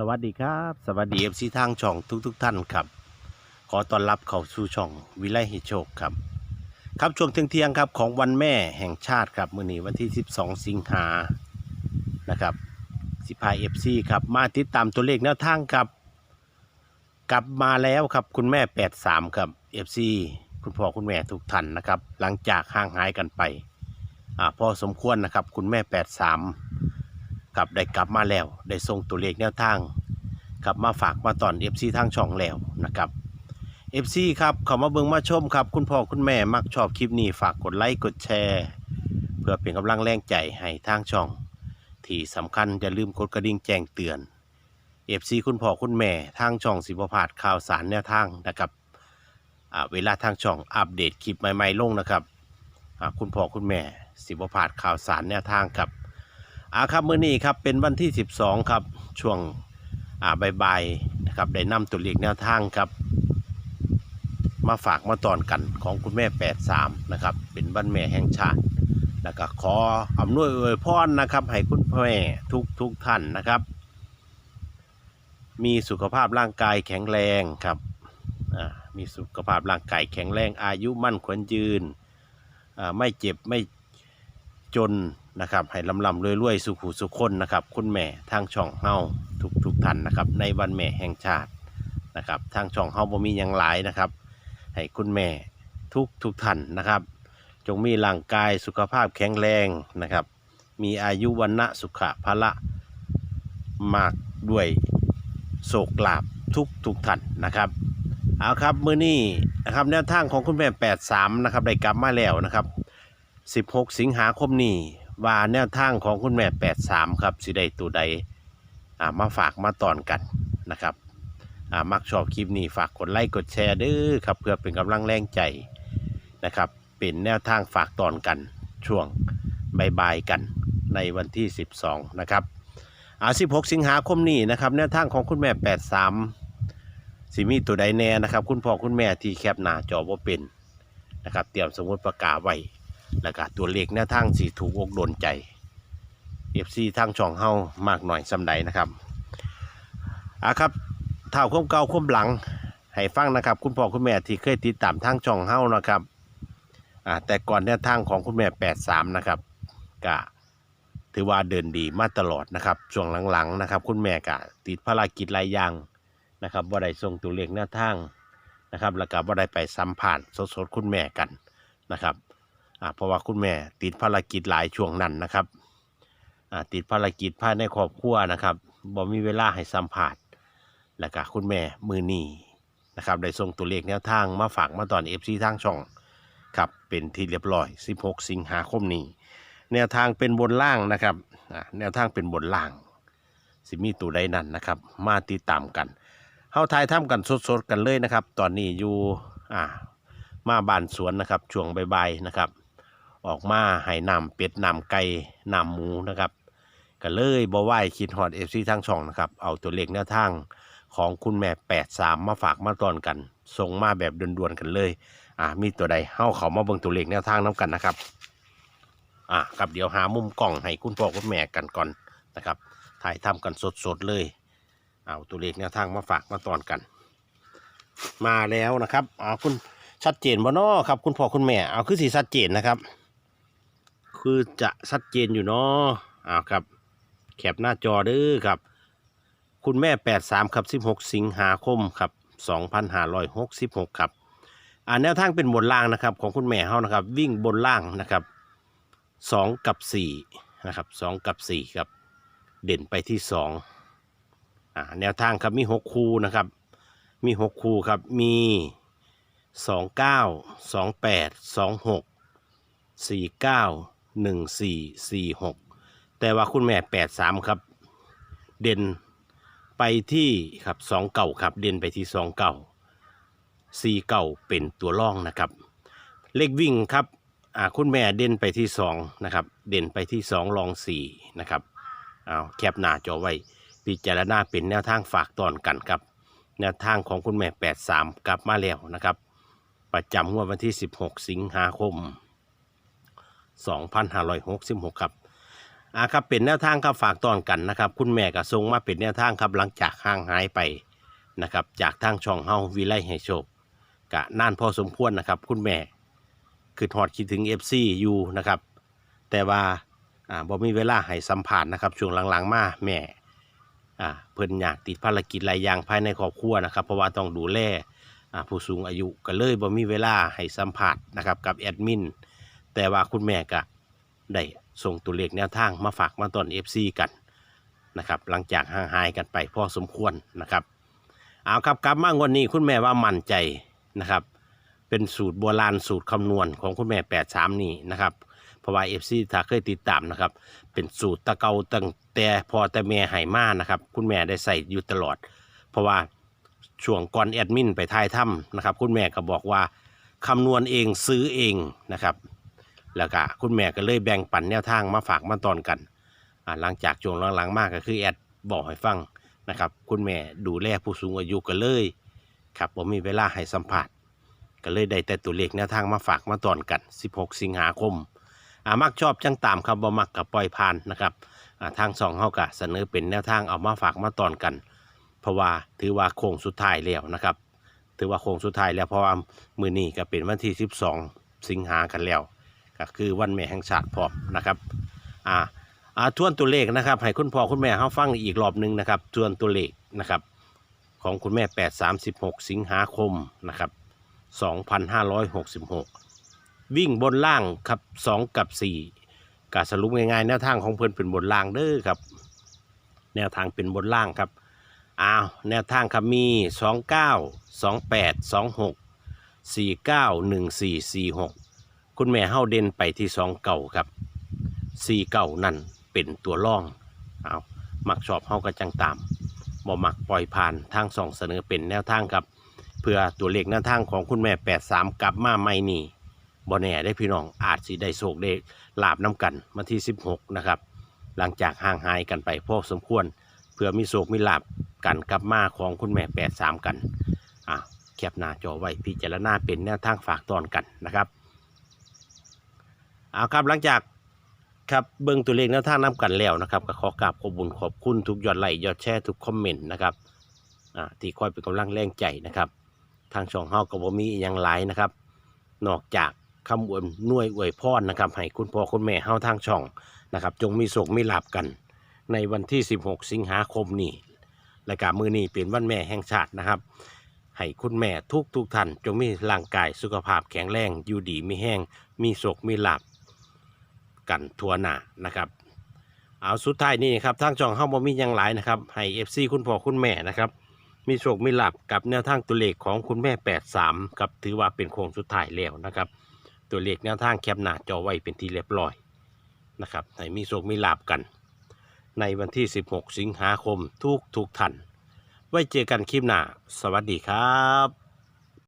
สวัสดีครับ สวัสดีเอฟซีทางช่องทุกๆท่านครับ ขอต้อนรับเข้าสู่ช่องวิไลห้โชคครับ ครับช่วงเที่ยงๆครับของวันแม่แห่งชาติครับมื้อนี้วันที่ 12 สิงหานะครับสิพายเอฟซีครับมาติดตามตัวเลขแนวทางครับ กลับมาแล้วครับคุณแม่ 83 ครับเอฟซีคุณพ่อคุณแม่ทุกท่านนะครับ หลังจากห่างหายกันไปอ่าพอสมควรนะครับคุณแม่ 83 ครับได้กลับมาแล้ว ได้ส่งตัวเลขแนวทางกลับมาฝากมาตอน FC ทางช่องแล้วนะครับ FC ครับเขามาเบิ่งมาชมครับ คุณพ่อคุณแม่มักชอบคลิปนี้ฝากกดไลค์กดแชร์ เพื่อเป็นกำลังแรงใจให้ทางช่อง ที่สำคัญอย่าลืมกดกระดิ่งแจ้งเตือน FC คุณพ่อคุณแม่ทางช่องสิบพาดข่าวสารแนวทางนะครับอ่าเวลาทางช่องอัปเดตคลิปใหม่ๆลงนะครับอ่าคุณพ่อคุณแม่สิบพาดข่าวสารแนวทางครับ อาครับมื้อนี้ครับเป็นวันที่ 12 ครับ ช่วงอ่าบ่ายๆนะครับได้นำตัวเลขแนวทางครับ มาฝากมาตอนกันของคุณแม่ 83 นะครับ เป็นวันแม่แห่งชาติ แล้วก็ขออำนวยอวยพรนะครับ ให้คุณแม่ทุกทุกท่านนะครับ มีสุขภาพร่างกายแข็งแรงครับมีสุขภาพร่างกายแข็งแรงอายุมั่นขวัญยืน ไม่เจ็บไม่จน นะครับให้ลำลำรวยรวยๆสุขุสุขคนนะครับ คุณแม่ทางช่องเฮาทุกทุกท่านนะครับ ในวันแม่แห่งชาตินะครับ ทางช่องเฮาบ่มีอย่างหลายนะครับ ให้คุณแม่ทุกทุกท่านนะครับ จงมีร่างกายสุขภาพแข็งแรงนะครับ มีอายุวันนะสุขะพละมากด้วยโศกลาบทุกทุกท่านนะครับเอาครับมื้อนี้นะครับแนวทางของคุณแม่ 83 นะครับได้กลับมาแล้วนะครับ 16 สิงหาคมนี้ ว่าแนวทางของคุณแม่83ครับสิได้ตัวใดอ่ามาฝากมาตอนกันนะครับอ่ามักชอบคลิปนี้ฝากกดไลค์กดแชร์ด้อครับเพื่อเป็นกำลังแรงใจนะครับเป็นแนวทางฝากตอนกันช่วงบ่ายๆกันในวันที่ 12 นะครับอ่า16 สิงหาคมนี้นะครับแนวทางของคุณแม่ 83สิมีตัวใดแน่นะครับ คุณพ่อคุณแม่ที่แคปหน้าจอว่าเป็นนะครับ เตรียมสมุดประกาศไว้ แล้วก็ตัวเลขแนวทางสีถูกอกโดนใจ FC ทางช่องเฮามากหน่อยสำใดนะครับอะครับเท่าควมเก่าควมหลังให้ฟังนะครับ คุณพ่อคุณแม่ที่เคยติดตามทางช่องเฮานะครับอ่าแต่ก่อนแนวทางของคุณแม่83นะครับก็ถือว่าเดินดีมาตลอดนะครับช่วงหลังๆนะครับ คุณแม่ก็ติดภารกิจหลายอย่างนะครับบ่ได้ส่งตัวเลขแนวทางนะครับแล้วก็บ่ได้ไปสัมผัสสดๆคุณแม่กันนะครับ เพราะว่าคุณแม่ติดภารกิจหลายช่วงนั้นนะครับอ่าติดภารกิจภายในครอบครัวนะครับบ่มีเวลาให้สัมผัสแล้วก็คุณแม่มือนีนะครับได้ส่งตัวเลขแนวทางมาฝากมาตอนเอฟซีทางช่องครับเป็นที่เรียบร้อย 16 สิงหาคมนี้ แนวทางเป็นบนล่างนะครับอ่าแนวทางเป็นบนล่าง สิมีตัวใดนั่นนะครับ มาติดตามกันเฮาทายทํกันสดๆกันเลยนะครับ ตอนนี้อยู่อ่ามาบานสวนนะครับช่วงบ่ายๆนะครับ ออกมาให้นำเป็ดนำไก่นำหมูนะครับก็เลยบ่ไหวคิดฮอดเอฟซีทางช่องนะครับ เอาตัวเลขแนวทางของคุณแม่ 83 มาฝากมาตอนกันส่งมาแบบด่วนๆกันเลย อ่ามีตัวใดเฮาเขามาเบิ่งตัวเลขแนวทางน้กันนะครับ อ่าครับเดี๋ยวหามุมกล้องให้คุณพ่อคุณแม่กันก่อนนะครับถ่ายทำกันสดๆเลย เอาตัวเลขแนวทางมาฝากมาตอนกัน มาแล้วนะครับเอาคุณชัดเจนบ่นอครับ คุณพ่อคุณแม่เอาคือสีชัดเจนนะครับ คือจะชัดเจนอยู่เนาะอ้าวครับ แคปหน้าจอเด้อครับ คุณแม่ 83 ครับ 16 สิงหาคมครับ 2566 ครับ อ่าแนวทางเป็นบนล่างนะครับ ของคุณแม่เฮานะครับ วิ่งบนล่างนะครับ 2 กับ 4 นะครับ 2 กับ 4 ครับ เด่นไปที่ 2 อ่าแนวทางครับมี 6 คู่นะครับ มี 6 คู่ครับ มี 29 28 26สี่เก้า หนึ่งสี่สี่หกแต่ว่าคุณแม่แปดสามครับ เด่นไปที่ครับสองเก่าครับ เด่นไปที่สองเก่าสี่เก่าเป็นตัวร่องนะครับ เลขวิ่งครับอ่าคุณแม่เด่นไปที่สองนะครับ เด่นไปที่สองรองสี่นะครับเอาแคปหน้าจอไว้พิจารณาเป็นแนวทางฝากตอนกันครับ แนวทางของคุณแม่แปดสามกลับมาแล้วนะครับ ประจำงวดวันที่ 16 สิงหาคม 2566 ครับอ่าครับเป็นแนวทางครับฝากตอนกันนะครับ คุณแม่ก็ส่งมาเป็นแนวทางครับหลังจากห่างหายไปนะครับ จากทางช่องเฮาวิไลให้โชคกะนานพอสมควรนะครับ คุณแม่คือทอดคิดถึง FC อยู่นะครับ แต่ว่าอ่าบ่มีเวลาให้สัมผัสนะครับ ช่วงหลังๆมาแม่อ่าเพิ่นอยากติดภารกิจหลายอย่างภายในครอบครัวนะครับ เพราะว่าต้องดูแลอ่าผู้สูงอายุก็เลยบ่มีเวลาให้สัมผัสนะครับกับแอดมิน แต่ว่าคุณแม่ก็ได้ส่งตัวเลขแนวทางมาฝากมาตอน FC กันนะครับหลังจากห่างหายกันไปพอสมควรนะครับเอาครับกลับมางวันนี้คุณแม่ว่ามั่นใจนะครับ เป็นสูตรโบราณสูตรคำนวณของคุณแม่ 83 นี่นะครับเพราะว่า FC ถ้าเคยติดตามนะครับ เป็นสูตรตะเกาตั้งแต่พอแต่แม่ไหมานะครับ คุณแม่ได้ใส่อยู่ตลอด เพราะว่าช่วงก่อนแอดมินไปทายถ้ำนะครับ คุณแม่ก็บอกว่าคำนวณเองซื้อเองนะครับ แล้วก็คุณแม่ก็เลยแบ่งปันแนวทางมาฝากมาตอนกันหลังจากช่วงหลังๆมากก็คือแอดบอกให้ฟังนะครับ คุณแม่ดูแลผู้สูงอายุกันเลยครับผมมีเวลาให้สัมผัสก็เลยได้แต่ตัวเลขแนวทางมาฝากมาตอนกัน 16 สิงหาคมอามักชอบจังตามครับบ่มักกับปล่อยผ่านนะครับทางสองเฮากะเสนอเป็นแนวทางเอามาฝากมาตอนกัน เพราะว่าถือว่าโค้งสุดท้ายแล้วนะครับ ถือว่าโค้งสุดท้ายแล้วเพราะว่ามือนี้ก็เป็นวันที่ 12 สิงหากันแล้ว ก็คือวันแม่แห่งชาติพร้อมนะครับอ่าอ่าทวนตัวเลขนะครับให้คุณพ่อคุณแม่เขาฟังอีกรอบหนึ่งนะครับทวนตัวเลขนะครับ ของคุณแม่ 8 36 สิงหาคมนะครับ 2566 วิ่งบนล่างครับ 2 กับ 4กาสรุปง่ายๆแนวทางของเพื่อนเป็นบนล่างเด้อครับ แนวทางเป็นบนล่างครับอ้าวแนวทางครับมี 29 28 26 49 14 46 คุณแม่เฮาเด่นไปที่สองเก่าครับสี่เก่านั่นเป็นตัวร่องเอามักชอบเฮาก็จังตามบ่มักปล่อยผ่านทางสองเสนอเป็นแนวทางครับ เพื่อตัวเลขแนวทางของคุณแม่83กลับมาไม่นี่บ่แน่ได้พี่น้องอาจสิได้โศกได้ลาบน้ำกันมาที่16นะครับ หลังจากห่างหายกันไปพอสมควร เพื่อมีโศกมีลาบกันกลับมาของคุณแม่83กันอะแคปหน้าจอไว้พิจารณาเป็นแนวทางฝากตอนกันนะครับ เอาครับหลังจากครับเบิ่งตัวเลขแนวทางน้กันแล้วนะครับก็ขอกราบขอบคุญขอบคุณทุกยอดไลค์ยอดแชร์ทุกคอมเมนต์นะครับที่คอยเป็นกำลังแรงใจนะครับทางช่องเฮาก็บ่มีอหยังหลนะครับ นอกจากคำอวยนวยอวยพรนะครับให้คุณพ่อคุณแม่เฮาทางช่องนะครับ จงมีโศกมีลาบกัน ในวันที่ 16 สิงหาคมนี้และกามือนี้เป็นวันแม่แห่งชาตินะครับ ให้คุณแม่ทุกทุกท่านจงมีร่างกายสุขภาพแข็งแรงอยู่ดีไม่แห้งมีโศกมีลาบ กันทัวหน้านะครับเอาสุดท้ายนี่ครับทางช่องเฮาบ่มียังหลายนะครับให้ FC คุณพ่อคุณแม่นะครับ มีโชคมีลาบกับแนวทางตัวเลขของคุณแม่ 83ครับถือว่าเป็นโค้งสุดท้ายแล้วนะครับ ตัวเลขแนวทางแคปหน้าจอไว้เป็นที่เรียบร้อยนะครับให้มีโชคมีลาบกัน ในวันที่ 16 สิงหาคมทุกทุกท่านไว้เจอกันคลิปหน้า สวัสดีครับ